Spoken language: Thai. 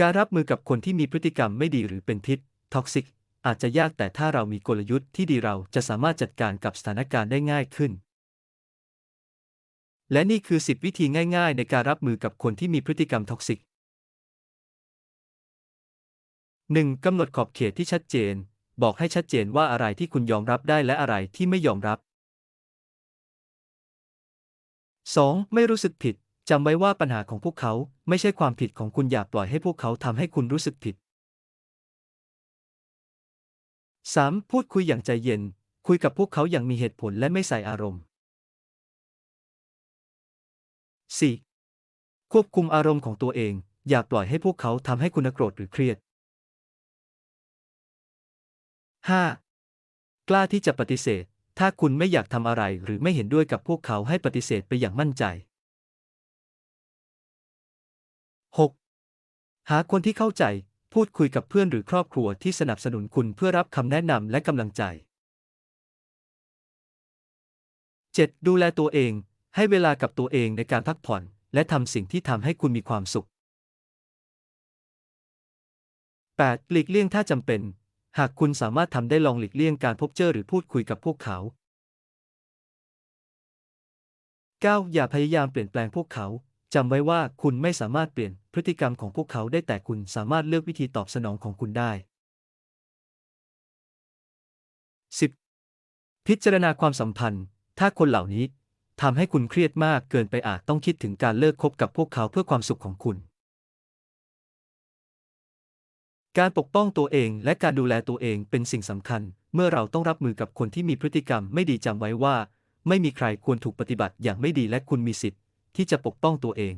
การรับมือกับคนที่มีพฤติกรรมไม่ดีหรือเป็นพิษท็อกซิกอาจจะยากแต่ถ้าเรามีกลยุทธ์ที่ดีเราจะสามารถจัดการกับสถานการณ์ได้ง่ายขึ้น และนี่คือ 10 วิธีง่ายๆ ในการรับมือกับคนที่มีพฤติกรรมท็อกซิก 1. กำหนดขอบเขตที่ชัดเจน บอกให้ชัดเจนว่าอะไรที่คุณยอมรับได้และอะไรที่ไม่ยอมรับ 2. ไม่รู้สึกผิด จำไว้ว่าปัญหาของพวกเขาไม่ใช่ความผิดของคุณอย่าปล่อยให้พวกเขาทำให้คุณรู้สึกผิด 3. พูดคุยอย่างใจเย็น คุยกับพวกเขาอย่างมีเหตุผลและไม่ใส่อารมณ์ 4. ควบคุมอารมณ์ของตัวเอง อย่าปล่อยให้พวกเขาทำให้คุณโกรธหรือเครียด 5. กล้าที่จะปฏิเสธ ถ้าคุณไม่อยากทำอะไรหรือไม่เห็นด้วยกับพวกเขาให้ปฏิเสธไปอย่างมั่นใจ หาคนที่เข้าใจ พูดคุยกับเพื่อนหรือครอบครัวที่สนับสนุนคุณเพื่อรับคำแนะนำและกำลังใจ 7. ดูแลตัวเอง ให้เวลากับตัวเองในการพักผ่อน และทำสิ่งที่ทำให้คุณมีความสุข 8. หลีกเลี่ยงถ้าจำเป็น หากคุณสามารถทำได้ลองหลีกเลี่ยงการพบเจอหรือพูดคุยกับพวกเขา 9. อย่าพยายามเปลี่ยนแปลงพวกเขา จำไว้ว่าคุณไม่สามารถเปลี่ยน พฤติกรรมของพวกเขาได้แต่คุณสามารถเลือกวิธีตอบสนองของคุณได้ 10. พิจารณาความสัมพันธ์ ถ้าคนเหล่านี้ทำให้คุณเครียดมากเกินไปอาจต้องคิดถึงการเลิกคบกับพวกเขาเพื่อความสุขของคุณ การปกป้องตัวเองและการดูแลตัวเองเป็นสิ่งสำคัญ เมื่อเราต้องรับมือกับคนที่มีพฤติกรรมไม่ดีจำไว้ว่า ไม่มีใครควรถูกปฏิบัติอย่างไม่ดีและคุณมีสิทธิ์ ที่จะปกป้องตัวเอง